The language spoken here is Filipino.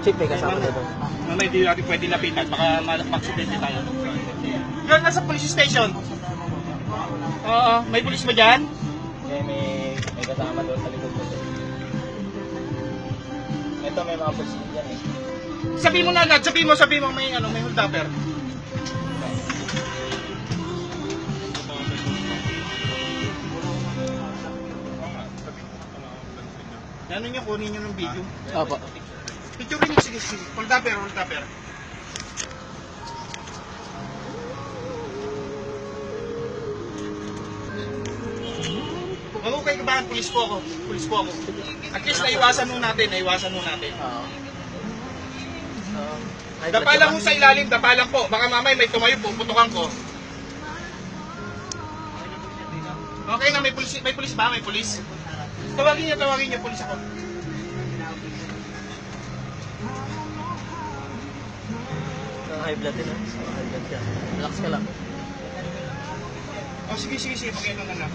Chief, may kasama dito. Mamaya hindi natin pwede lapitan, baka ma- magsubente tayo. Yan, nasa police station. Oo, may police ba dyan? May, may kasama doon sa likod ko. Ito may mga pulis dyan eh. Sabihin mo na agad, sabihin mo, sabihin mo may ano, may hold Ano nyo, kunin nyo ng video. Opo. Picture nyo, sige, sige. Hold upper, hold upper. Huwag ko kayo kabahan, pulis po ako. Pulis po ako. At least naiwasan mo natin, naiwasan mo natin. Oo. So, Dapa lang mo sa ilalim, dapa lang po. Baka mamay may tumayo, puputukan ko. Okay na, may pulis, may pulis ba? May pulis? Tawagin niyo, tawagin niyo, pulis ako. High blood din. High blood ka. Relax ka lang. Oh, sige, sige, sige, pakita na lang.